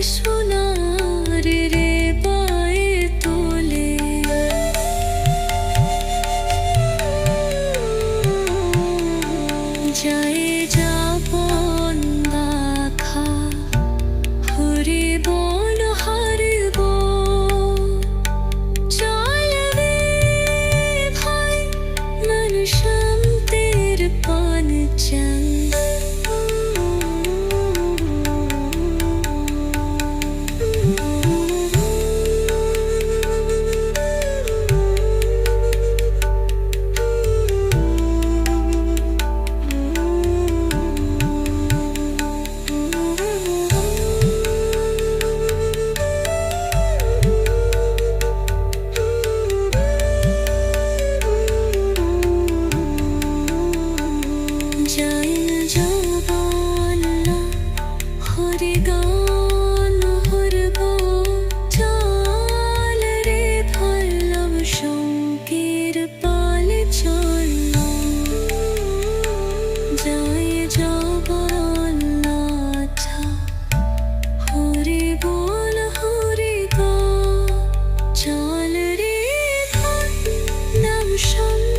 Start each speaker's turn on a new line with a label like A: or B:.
A: 你说。chal re nam sham